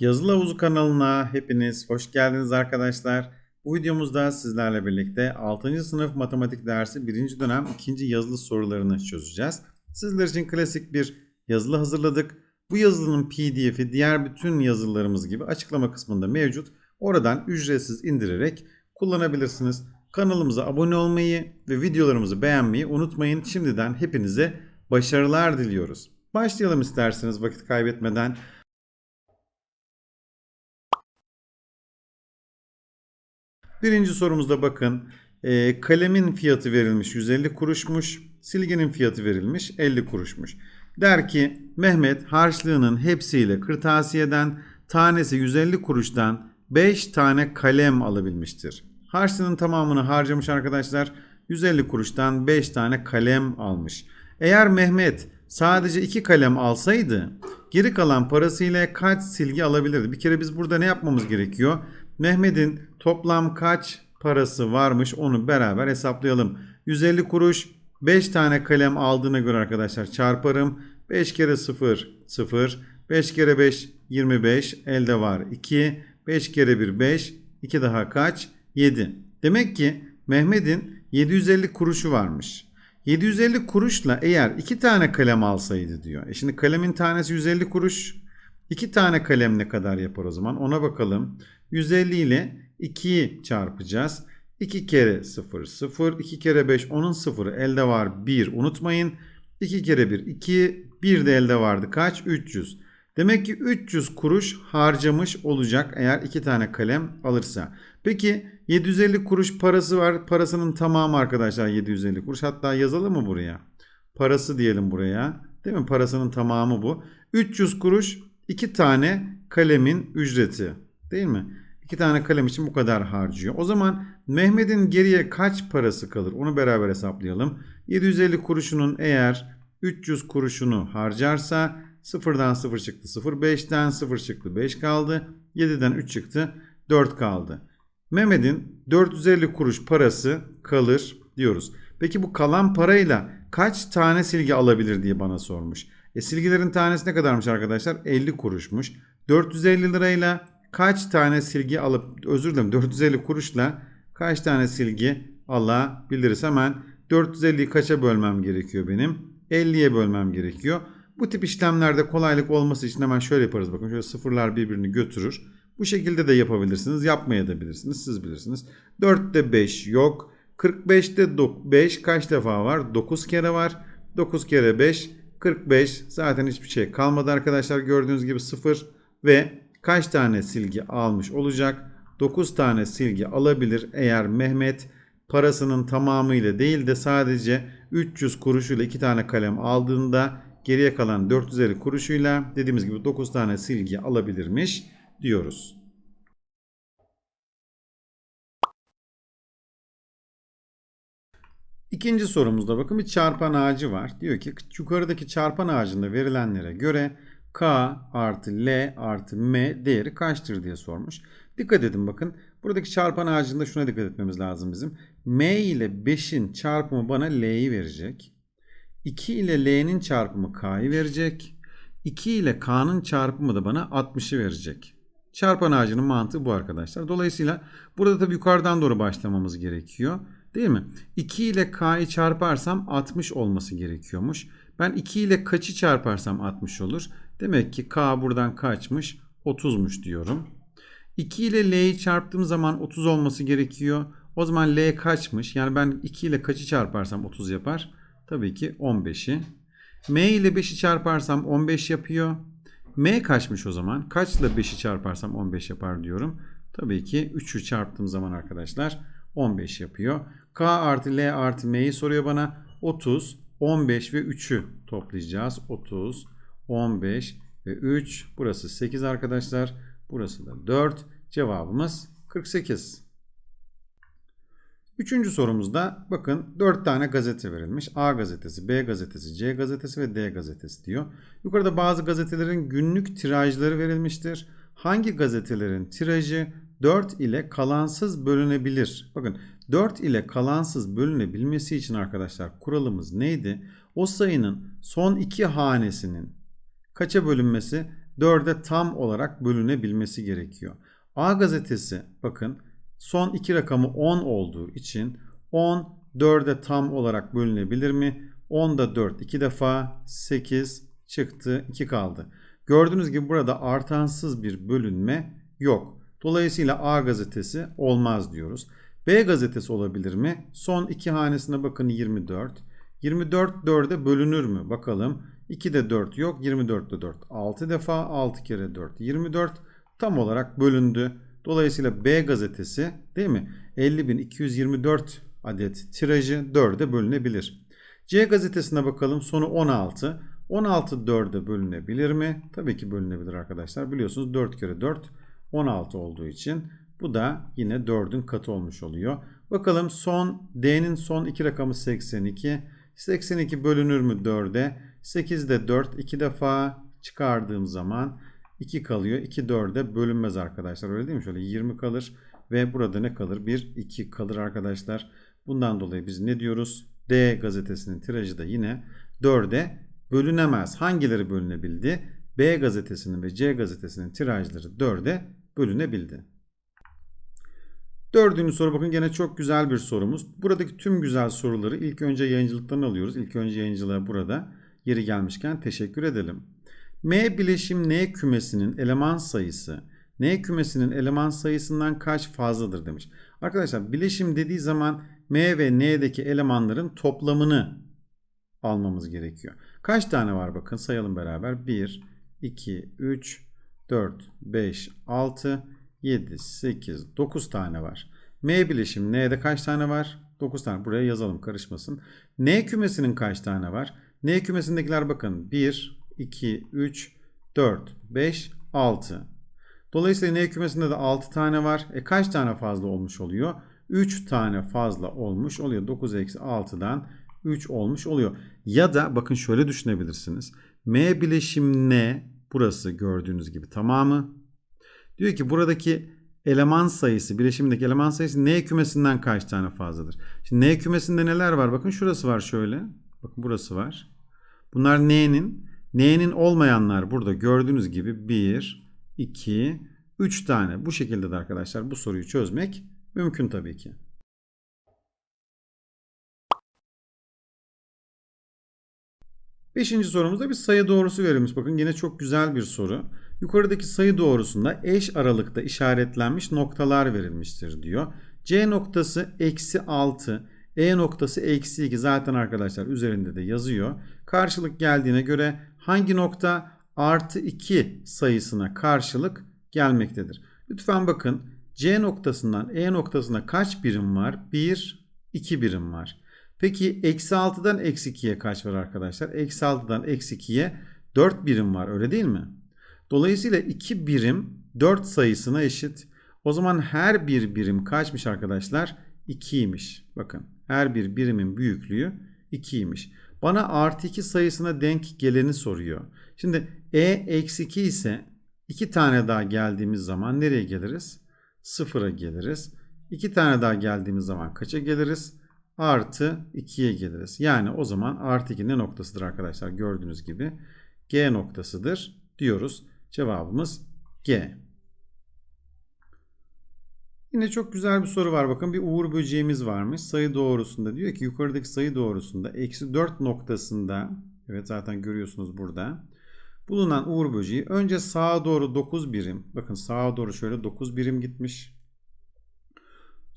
Yazılı Havuzu kanalına hepiniz hoş geldiniz arkadaşlar. Bu videomuzda sizlerle birlikte 6. sınıf matematik dersi 1. dönem 2. yazılı sorularını çözeceğiz. Sizler için klasik bir yazılı hazırladık. Bu yazılının pdf'i diğer bütün yazılarımız gibi açıklama kısmında mevcut. Oradan ücretsiz indirerek kullanabilirsiniz. Kanalımıza abone olmayı ve videolarımızı beğenmeyi unutmayın. Şimdiden hepinize başarılar diliyoruz. Başlayalım isterseniz vakit kaybetmeden. Birinci sorumuzda bakın. e, kalemin fiyatı verilmiş 150 kuruşmuş. Silginin fiyatı verilmiş 50 kuruşmuş. Der ki Mehmet harçlığının hepsiyle kırtasiyeden tanesi 150 kuruştan 5 tane kalem alabilmiştir. Harçlığının tamamını harcamış arkadaşlar. 150 kuruştan 5 tane kalem almış. Eğer Mehmet sadece 2 kalem alsaydı geri kalan parasıyla kaç silgi alabilirdi? Bir kere biz burada ne yapmamız gerekiyor? Mehmet'in toplam kaç parası varmış onu beraber hesaplayalım. 150 kuruş 5 tane kalem aldığına göre arkadaşlar çarparım. 5 kere 0 0 5 kere 5 25 elde var 2 5 kere 1 5 2 daha kaç 7. Demek ki Mehmet'in 750 kuruşu varmış. 750 kuruşla eğer 2 tane kalem alsaydı diyor. E şimdi kalemin tanesi 150 kuruş. 2 tane kalem ne kadar yapar o zaman ona bakalım. 150 ile 2'yi çarpacağız. 2 kere 0 0 2 kere 5 onun 0'ı elde var 1 unutmayın. 2 kere 1 2 1 de elde vardı kaç 300. Demek ki 300 kuruş harcamış olacak eğer 2 tane kalem alırsa. Peki 750 kuruş parası var. Parasının tamamı arkadaşlar 750 kuruş. Hatta yazalım mı buraya? Parası diyelim buraya. Değil mi? Parasının tamamı bu. 300 kuruş 2 tane kalemin ücreti. Değil mi? 2 tane kalem için bu kadar harcıyor. O zaman Mehmet'in geriye kaç parası kalır? Onu beraber hesaplayalım. 750 kuruşunun eğer 300 kuruşunu harcarsa sıfırdan 0 çıktı 0. 5'ten 0 çıktı 5 kaldı. 7'den 3 çıktı 4 kaldı. Mehmet'in 450 kuruş parası kalır diyoruz. Peki bu kalan parayla kaç tane silgi alabilir diye bana sormuş. E silgilerin tanesi ne kadarmış arkadaşlar? 50 kuruşmuş. 450 lirayla kaç tane silgi alıp özür dilerim 450 kuruşla kaç tane silgi alabiliriz? Hemen 450'yi kaça bölmem gerekiyor benim? 50'ye bölmem gerekiyor. Bu tip işlemlerde kolaylık olması için hemen şöyle yaparız. Bakın şöyle sıfırlar birbirini götürür. Bu şekilde de yapabilirsiniz. Yapmaya da bilirsiniz. Siz bilirsiniz. 4'te 5 yok. 45'te 5 kaç defa var? 9 kere var. 9 kere 5 45. Zaten hiçbir şey kalmadı arkadaşlar. Gördüğünüz gibi 0 ve kaç tane silgi almış olacak? 9 tane silgi alabilir eğer Mehmet parasının tamamıyla değil de sadece 300 kuruşuyla 2 tane kalem aldığında geriye kalan 450 kuruşuyla dediğimiz gibi 9 tane silgi alabilirmiş diyoruz. İkinci sorumuzda bakın bir çarpan ağacı var. Diyor ki yukarıdaki çarpan ağacında verilenlere göre K artı L artı M değeri kaçtır diye sormuş. Dikkat edin bakın. Buradaki çarpan ağacında şuna dikkat etmemiz lazım bizim. M ile 5'in çarpımı bana L'yi verecek. 2 ile L'nin çarpımı K'yı verecek. 2 ile K'nın çarpımı da bana 60'ı verecek. Çarpan ağacının mantığı bu arkadaşlar. Dolayısıyla burada tabii yukarıdan doğru başlamamız gerekiyor. Değil mi? 2 ile K'yı çarparsam 60 olması gerekiyormuş. Ben 2 ile kaçı çarparsam 60 olur. Demek ki K buradan kaçmış? 30'muş diyorum. 2 ile L'yi çarptığım zaman 30 olması gerekiyor. O zaman L kaçmış? Yani ben 2 ile kaçı çarparsam 30 yapar? Tabii ki 15'i. M ile 5'i çarparsam 15 yapıyor. M kaçmış o zaman? Kaçla 5'i çarparsam 15 yapar diyorum. Tabii ki 3'ü çarptığım zaman arkadaşlar 15 yapıyor. K artı L artı M'yi soruyor bana. 30, 15 ve 3'ü toplayacağız. 30, 15 ve 3. Burası 8 arkadaşlar. Burası da 4. Cevabımız 48. Üçüncü sorumuzda bakın 4 tane gazete verilmiş. A gazetesi, B gazetesi, C gazetesi ve D gazetesi diyor. Yukarıda bazı gazetelerin günlük tirajları verilmiştir. Hangi gazetelerin tirajı 4 ile kalansız bölünebilir? Bakın 4 ile kalansız bölünebilmesi için arkadaşlar kuralımız neydi? O sayının son iki hanesinin kaça bölünmesi? 4'e tam olarak bölünebilmesi gerekiyor. A gazetesi bakın son iki rakamı 10 olduğu için 10 4'e tam olarak bölünebilir mi? 10'da 4 2 defa 8 çıktı 2 kaldı. Gördüğünüz gibi burada artansız bir bölünme yok. Dolayısıyla A gazetesi olmaz diyoruz. B gazetesi olabilir mi? Son iki hanesine bakın 24. 24 4'e bölünür mü? Bakalım. 2'de 4 yok. 24'de 4. 6 defa 6 kere 4. 24 tam olarak bölündü. Dolayısıyla B gazetesi değil mi? 50.224 adet tirajı 4'e bölünebilir. C gazetesine bakalım. Sonu 16. 16 4'e bölünebilir mi? Tabii ki bölünebilir arkadaşlar. Biliyorsunuz 4 kere 4 16 olduğu için bu da yine 4'ün katı olmuş oluyor. Bakalım son D'nin son iki rakamı 82. 82 bölünür mü 4'e? 8'de 4 iki defa çıkardığım zaman 2 kalıyor. 2 4'e bölünmez arkadaşlar. Öyle değil mi? Şöyle 20 kalır ve burada ne kalır? 1 2 kalır arkadaşlar. Bundan dolayı biz ne diyoruz? D gazetesinin tirajı da yine 4'e bölünemez. Hangileri bölünebildi? B gazetesinin ve C gazetesinin tirajları 4'e bölünebildi. Dördüncü soru bakın gene çok güzel bir sorumuz. Buradaki tüm güzel soruları ilk önce yayıncılıktan alıyoruz. İlk önce yayıncılığa burada yeri gelmişken teşekkür edelim. M bileşim N kümesinin eleman sayısı N kümesinin eleman sayısından kaç fazladır demiş. Arkadaşlar bileşim dediği zaman M ve N'deki elemanların toplamını almamız gerekiyor. Kaç tane var bakın sayalım beraber. 1, 2, 3, 4, 5, 6, 7, 8, 9 tane var. M bileşim N'de kaç tane var? 9 tane. Buraya yazalım karışmasın. N kümesinin kaç tane var? N kümesindekiler bakın 1, 2, 3, 4, 5, 6. Dolayısıyla N kümesinde de 6 tane var. E kaç tane fazla olmuş oluyor? 3 tane fazla olmuş oluyor. 9 eksi 6'dan 3 olmuş oluyor. Ya da bakın şöyle düşünebilirsiniz. M bileşim N burası gördüğünüz gibi tamamı. Diyor ki buradaki eleman sayısı, bileşimdeki eleman sayısı N kümesinden kaç tane fazladır? Şimdi N kümesinde neler var? Bakın şurası var şöyle. Bakın burası var. Bunlar N'nin. N'nin olmayanlar burada gördüğünüz gibi 1, 2, 3 tane. Bu şekilde de arkadaşlar bu soruyu çözmek mümkün tabii ki. Beşinci sorumuzda bir sayı doğrusu verilmiş. Bakın yine çok güzel bir soru. Yukarıdaki sayı doğrusunda eş aralıkta işaretlenmiş noktalar verilmiştir diyor. C noktası eksi 6, E noktası eksi 2 zaten arkadaşlar üzerinde de yazıyor. Karşılık geldiğine göre hangi nokta artı 2 sayısına karşılık gelmektedir? Lütfen bakın C noktasından E noktasına kaç birim var? 1, 2 birim var. Peki eksi 6'dan eksi 2'ye kaç var arkadaşlar? Eksi 6'dan eksi 2'ye 4 birim var öyle değil mi? Dolayısıyla 2 birim 4 sayısına eşit. O zaman her bir birim kaçmış arkadaşlar? 2'ymiş. Bakın her bir birimin büyüklüğü 2'ymiş. Bana artı 2 sayısına denk geleni soruyor. Şimdi e eksi 2 ise 2 tane daha geldiğimiz zaman nereye geliriz? 0'a geliriz. 2 tane daha geldiğimiz zaman kaça geliriz? Artı 2'ye geliriz. Yani o zaman artı 2 ne noktasıdır arkadaşlar? Gördüğünüz gibi G noktasıdır diyoruz. Cevabımız G. Yine çok güzel bir soru var. Bakın bir uğur böceğimiz varmış. Sayı doğrusunda diyor ki yukarıdaki sayı doğrusunda eksi 4 noktasında evet zaten görüyorsunuz burada bulunan uğur böceği önce sağa doğru 9 birim bakın sağa doğru şöyle 9 birim gitmiş.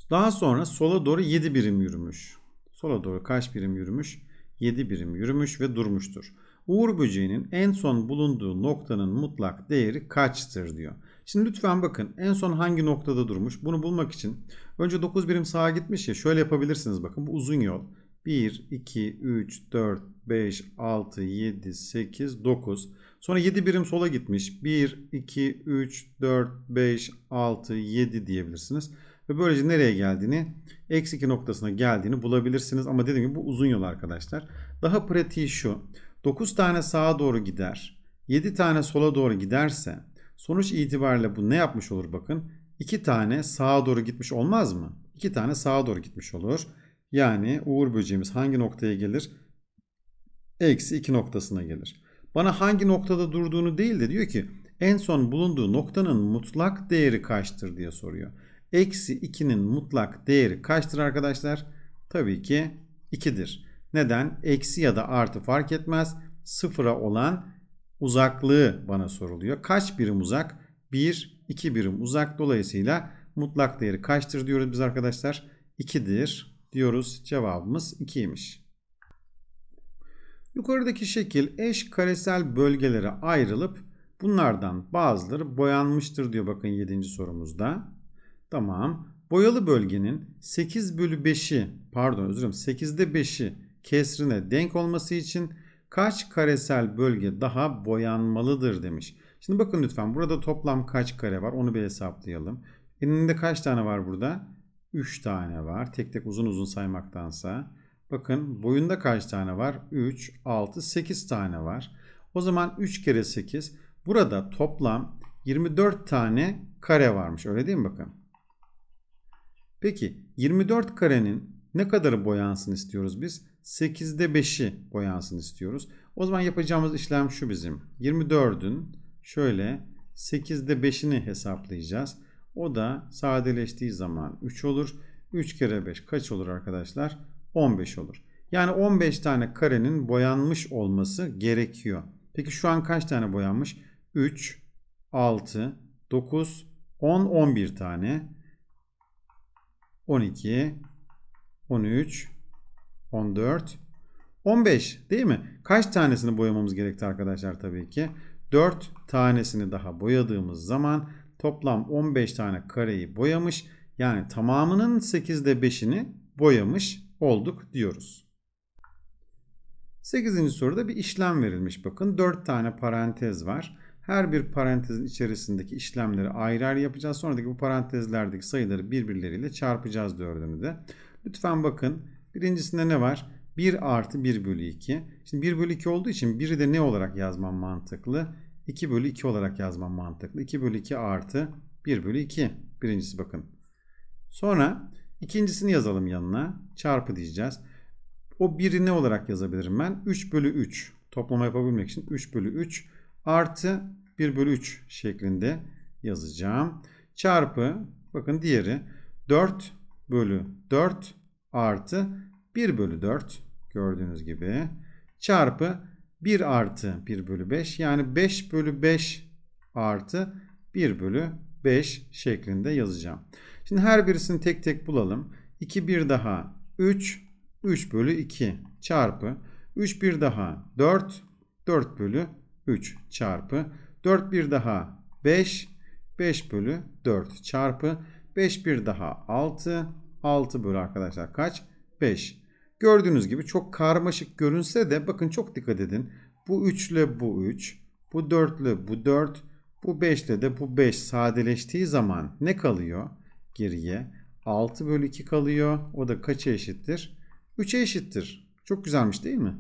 Daha sonra sola doğru 7 birim yürümüş. Sola doğru kaç birim yürümüş? 7 birim yürümüş ve durmuştur. Uğur böceğinin en son bulunduğu noktanın mutlak değeri kaçtır diyor. Şimdi lütfen bakın en son hangi noktada durmuş? Bunu bulmak için önce 9 birim sağa gitmiş ya şöyle yapabilirsiniz bakın bu uzun yol. 1, 2, 3, 4, 5, 6, 7, 8, 9. Sonra 7 birim sola gitmiş. 1, 2, 3, 4, 5, 6, 7 diyebilirsiniz. Ve böylece nereye geldiğini, eksi 2 noktasına geldiğini bulabilirsiniz. Ama dediğim gibi bu uzun yol arkadaşlar. Daha pratiği şu. 9 tane sağa doğru gider. 7 tane sola doğru giderse sonuç itibariyle bu ne yapmış olur bakın. 2 tane sağa doğru gitmiş olmaz mı? 2 tane sağa doğru gitmiş olur. Yani uğur böceğimiz hangi noktaya gelir? Eksi 2 noktasına gelir. Bana hangi noktada durduğunu değil de diyor ki En son bulunduğu noktanın mutlak değeri kaçtır diye soruyor. Eksi 2'nin mutlak değeri kaçtır arkadaşlar? Tabii ki 2'dir. Neden? Eksi ya da artı fark etmez. Sıfıra olan uzaklığı bana soruluyor. Kaç birim uzak? 1, 2 birim uzak. Dolayısıyla mutlak değeri kaçtır diyoruz biz arkadaşlar? 2'dir diyoruz. Cevabımız 2'ymiş. Yukarıdaki şekil eş karesel bölgelere ayrılıp bunlardan bazıları boyanmıştır diyor bakın 7. sorumuzda. Tamam. Boyalı bölgenin 8 bölü 5'i pardon özür dilerim 8'de 5'i kesrine denk olması için kaç karesel bölge daha boyanmalıdır demiş. Şimdi bakın lütfen burada toplam kaç kare var onu bir hesaplayalım. Elinde kaç tane var burada? 3 tane var. Tek tek uzun uzun saymaktansa. Bakın boyunda kaç tane var? 3, 6, 8 tane var. O zaman 3 kere 8. Burada toplam 24 tane kare varmış. Öyle değil mi bakın? Peki 24 karenin ne kadarı boyansın istiyoruz biz? 8'de 5'i boyansın istiyoruz. O zaman yapacağımız işlem şu bizim. 24'ün şöyle 8'de 5'ini hesaplayacağız. O da sadeleştiği zaman 3 olur. 3 kere 5 kaç olur arkadaşlar? 15 olur. Yani 15 tane karenin boyanmış olması gerekiyor. Peki şu an kaç tane boyanmış? 3, 6, 9, 10, 11 tane. 12, 13, 14, 15 değil mi? Kaç tanesini boyamamız gerekti arkadaşlar tabii ki? 4 tanesini daha boyadığımız zaman toplam 15 tane kareyi boyamış. Yani tamamının 8'de 5'ini boyamış olduk diyoruz. 8. soruda bir işlem verilmiş bakın. 4 tane parantez var. Her bir parantezin içerisindeki işlemleri ayrı ayrı yapacağız. Sonraki bu parantezlerdeki sayıları birbirleriyle çarpacağız dördünü de. Lütfen bakın. Birincisinde ne var? 1 artı 1 bölü 2. Şimdi 1 bölü 2 olduğu için 1'i de ne olarak yazmam mantıklı? 2 bölü 2 olarak yazmam mantıklı. 2 bölü 2 artı 1 bölü 2. Birincisi bakın. Sonra ikincisini yazalım yanına. Çarpı diyeceğiz. O 1'i ne olarak yazabilirim ben? 3 bölü 3. Toplama yapabilmek için 3 bölü 3 artı 1 bölü 3 şeklinde yazacağım. Çarpı bakın diğeri 4 bölü 4 artı 1 bölü 4 gördüğünüz gibi çarpı 1 artı 1 bölü 5 yani 5 bölü 5 artı 1 bölü 5 şeklinde yazacağım. Şimdi her birisini tek tek bulalım. 2 bir daha 3 3 bölü 2 çarpı 3 bir daha 4 4 bölü 3 çarpı 4 bir daha 5 5 bölü 4 çarpı 5 bir daha 6 6 bölü arkadaşlar kaç? 5. Gördüğünüz gibi çok karmaşık görünse de bakın çok dikkat edin. Bu 3 ile bu 3, bu 4 ile bu 4, bu 5 ile de bu 5 sadeleştiği zaman ne kalıyor geriye? 6 bölü 2 kalıyor. O da kaça eşittir? 3'e eşittir. Çok güzelmiş değil mi?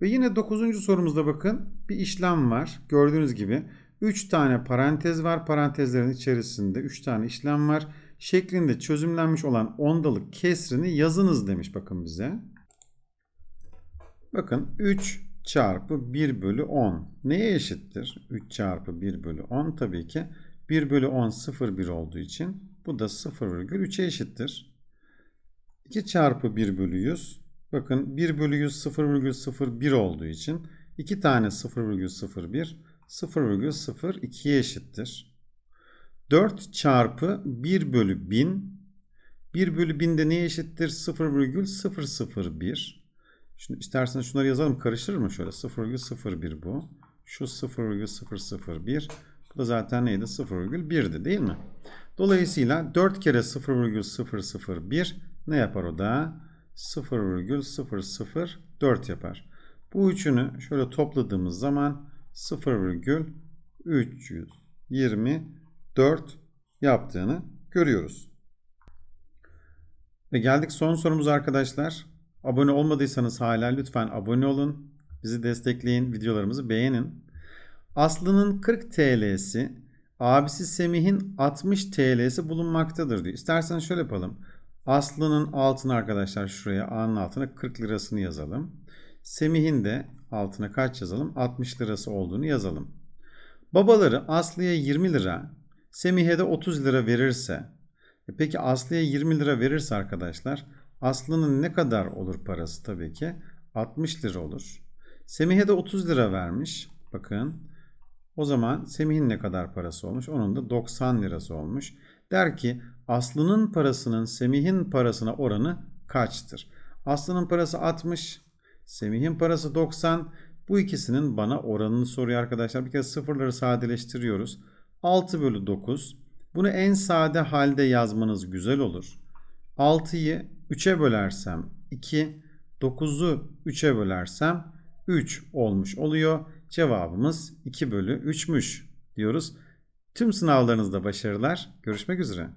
Ve yine 9. sorumuzda bakın bir işlem var. Gördüğünüz gibi 3 tane parantez var. Parantezlerin içerisinde 3 tane işlem var. Şeklinde çözümlenmiş olan ondalık kesrini yazınız demiş bakın bize. Bakın 3 çarpı 1 bölü 10 neye eşittir? 3 çarpı 1 bölü 10 tabii ki 1 bölü 10 0,1 olduğu için bu da 0,3'e eşittir. 2 çarpı 1 bölü 100 bakın 1 bölü 100 0,01 olduğu için 2 tane 0,01 0,02'ye eşittir. 4 çarpı 1 bölü 1000 1 bölü 1000 de neye eşittir? 0,001 Şimdi isterseniz şunları yazalım karıştırır mı şöyle 0,01 bu. Şu 0,001 bu da zaten neydi? 0,1'di değil mi? Dolayısıyla 4 kere 0,001 ne yapar o da? 0,004 yapar. Bu üçünü şöyle topladığımız zaman 0,324 yaptığını görüyoruz. Ve geldik son sorumuz arkadaşlar. Abone olmadıysanız hala lütfen abone olun. Bizi destekleyin, videolarımızı beğenin. Aslı'nın 40 TL'si, abisi Semih'in 60 TL'si bulunmaktadır diyor. İsterseniz şöyle yapalım. Aslı'nın altına arkadaşlar şuraya A'nın altına 40 lirasını yazalım. Semih'in de altına kaç yazalım? 60 lirası olduğunu yazalım. Babaları Aslı'ya 20 lira, Semih'e de 30 lira verirse, e peki Aslı'ya 20 lira verirse arkadaşlar, Aslı'nın ne kadar olur parası tabii ki? 60 lira olur. Semih'e de 30 lira vermiş. Bakın. O zaman Semih'in ne kadar parası olmuş? Onun da 90 lirası olmuş. Der ki Aslı'nın parasının Semih'in parasına oranı kaçtır? Aslı'nın parası 60, Semih'in parası 90. Bu ikisinin bana oranını soruyor arkadaşlar. Bir kere sıfırları sadeleştiriyoruz. 6 bölü 9. Bunu en sade halde yazmanız güzel olur. 6'yı 3'e bölersem 2, 9'u 3'e bölersem 3 olmuş oluyor. Cevabımız 2 bölü 3'müş diyoruz. Tüm sınavlarınızda başarılar. Görüşmek üzere.